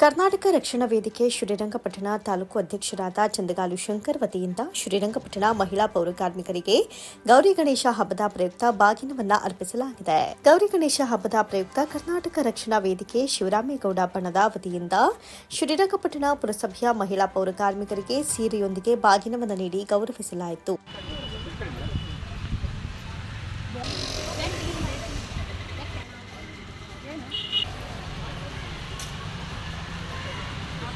ಕರ್ನಾಟಕ ರಕ್ಷಣಾ ವೇದಿಕೆ ಶ್ರೀರಂಗಪಟ್ಟಣ ತಾಲೂಕು ಅಧ್ಯಕ್ಷರಾದ ಚಂದಗಾಲು ಶಂಕರ್ ವತಿಯಿಂದ ಶ್ರೀರಂಗಪಟ್ಟಣ ಮಹಿಳಾ ಪೌರ ಕಾರ್ಮಿಕರಿಗೆ ಗೌರಿ ಗಣೇಶ ಹಬ್ಬದ ಪ್ರಯುಕ್ತ ಬಾಗಿನವನ್ನ ಅರ್ಪಿಸಲಾಗಿದೆ. ಗೌರಿ ಗಣೇಶ ಹಬ್ಬದ ಪ್ರಯುಕ್ತ ಕರ್ನಾಟಕ ರಕ್ಷಣಾ ವೇದಿಕೆ ಶಿವರಾಮೇಗೌಡ ಬಣದ ವತಿಯಿಂದ ಶ್ರೀರಂಗಪಟ್ಟಣ ಪುರಸಭೆಯ ಮಹಿಳಾ ಪೌರ ಕಾರ್ಮಿಕರಿಗೆ ಸೀರೆಯೊಂದಿಗೆ ಬಾಗಿನವನ್ನು ನೀಡಿ ಗೌರವಿಸಲಾಯಿತು.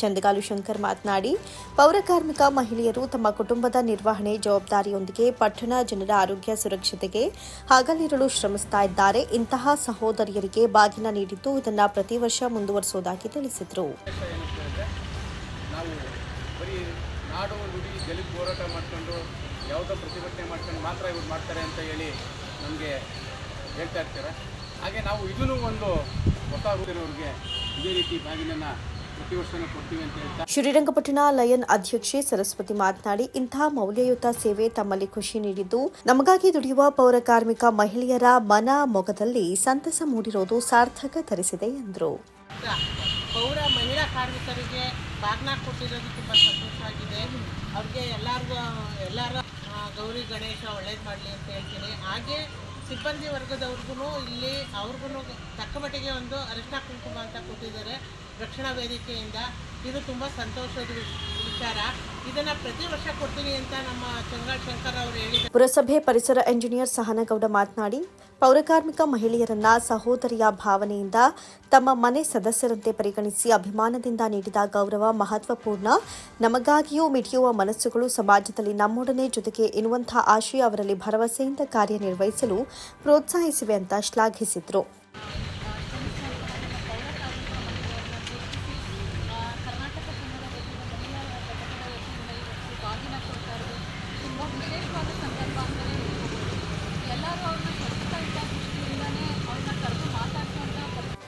ಚಂದಗಾಲು ಶಂಕರ್ ಮಾತನಾಡಿ ಪೌರಕಾರ್ಮಿಕ ಮಹಿಳೆಯರು ತಮ್ಮ ಕುಟುಂಬದ ನಿರ್ವಹಣೆ ಜವಾಬ್ದಾರಿಯೊಂದಿಗೆ ಪಟ್ಟಣ ಜನರ ಆರೋಗ್ಯ ಸುರಕ್ಷತೆಗೆ ಹಗಲಿರುಳು ಶ್ರಮಿಸುತ್ತಾ ಇದ್ದಾರೆ. ಇಂತಹ ಸಹೋದರಿಯರಿಗೆ ಬಾಗಿನ ನೀಡಿದ್ದು ಇದನ್ನು ಪ್ರತಿ ವರ್ಷ ಮುಂದುವರಿಸುವುದಾಗಿ ತಿಳಿಸಿದರು. ಹೋರಾಟ ಯಾವುದೋ ಪ್ರತಿಭಟನೆ ಮಾಡ್ಕೊಂಡು ಮಾತ್ರ ಇವ್ರು ಮಾಡ್ತಾರೆ ಅಂತ ಹೇಳಿ ನಮಗೆ ಹೇಳ್ತಾ ಇರ್ತಾರೆ. ಹಾಗೆ ನಾವು ಇದೂ ಒಂದು ಗೊತ್ತಾಗುತ್ತಿರೋರಿಗೆ ಇದೇ ರೀತಿ ಬಾಗಿನನ್ನು ಶ್ರೀರಂಗಪಟ್ಟಣ ಲಯನ್ ಅಧ್ಯಕ್ಷೆ ಸರಸ್ವತಿ ಮಾತನಾಡಿ ಇಂತಹ ಮೌಲ್ಯಯುತ ಸೇವೆ ತಮ್ಮಲ್ಲಿ ಖುಷಿ ನೀಡಿದ್ದು, ನಮಗಾಗಿ ದುಡಿಯುವ ಪೌರ ಕಾರ್ಮಿಕ ಮಹಿಳೆಯರ ಮನ ಮೊಗದಲ್ಲಿ ಸಂತಸ ಮೂಡಿರೋದು ಸಾರ್ಥಕ ತರಿಸಿದೆ ಎಂದರು. ಪೌರ ಮಹಿಳಾ ಕಾರ್ಮಿಕರಿಗೆ ಕೊಟ್ಟಿರೋದು ತುಂಬ ಸಂತೋಷವಾಗಿದೆ. ಅವ್ರಿಗೆ ಗೌರಿ ಗಣೇಶ ಒಳ್ಳೇದು ಮಾಡಲಿ ಅಂತ ಹೇಳ್ತೀನಿ. ಹಾಗೆ ಸಿಬ್ಬಂದಿ ವರ್ಗದವ್ರಿಗೂ ಇಲ್ಲಿ ಅವ್ರಿಗೂ ತಕ್ಕ ಮಟ್ಟಿಗೆ ಒಂದು ಅರಿಶಿನ ಕುಂಕುಮ ಅಂತ ಕೊಟ್ಟಿದ್ದಾರೆ ರಕ್ಷಣಾ ವೇದಿಕೆಯಿಂದ. ಇದು ತುಂಬ ಸಂತೋಷದ ವಿಚಾರ. ಪುರಸಭೆ ಪರಿಸರ ಎಂಜಿನಿಯರ್ ಸಹನಗೌಡ ಮಾತನಾಡಿ, ಪೌರಕಾರ್ಮಿಕ ಮಹಿಳೆಯರನ್ನ ಸಹೋದರಿಯ ಭಾವನೆಯಿಂದ ತಮ್ಮ ಮನೆ ಸದಸ್ಯರಂತೆ ಪರಿಗಣಿಸಿ ಅಭಿಮಾನದಿಂದ ನೀಡಿದ ಗೌರವ ಮಹತ್ವಪೂರ್ಣ. ನಮಗಾಗಿಯೂ ಮಿಡಿಯುವ ಮನಸ್ಸುಗಳು ಸಮಾಜದಲ್ಲಿ ನಮ್ಮೊಡನೆ ಜೊತೆಗೆ ಎನ್ನುವಂತಹ ಆಶಯ ಅವರಲ್ಲಿ ಭರವಸೆಯಿಂದ ಕಾರ್ಯನಿರ್ವಹಿಸಲು ಪ್ರೋತ್ಸಾಹಿಸಿವೆ ಅಂತ ಶ್ಲಾಘಿಸಿದರು.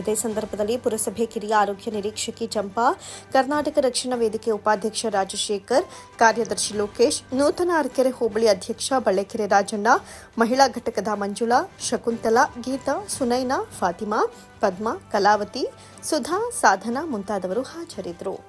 ಇದೇ ಸಂದರ್ಭದಲ್ಲಿ ಪುರಸಭೆ ಕಿರಿಯ ಆರೋಗ್ಯ ನಿರೀಕ್ಷಕಿ ಚಂಪಾ, ಕರ್ನಾಟಕ ರಕ್ಷಣಾ ವೇದಿಕೆ ಉಪಾಧ್ಯಕ್ಷ ರಾಜಶೇಖರ್, ಕಾರ್ಯದರ್ಶಿ ಲೋಕೇಶ್, ನೂತನ ಅರಕೆರೆ ಹೋಬಳಿ ಅಧ್ಯಕ್ಷ ಬಳ್ಳಕೆರೆ ರಾಜಣ್ಣ, ಮಹಿಳಾ ಘಟಕದ ಮಂಜುಳಾ, ಶಕುಂತಲಾ, ಗೀತಾ, ಸುನೈನಾ, ಫಾತಿಮಾ, ಪದ್ಮಾ, ಕಲಾವತಿ, ಸುಧಾ, ಸಾಧನಾ ಮುಂತಾದವರು ಹಾಜರಿದ್ದರು.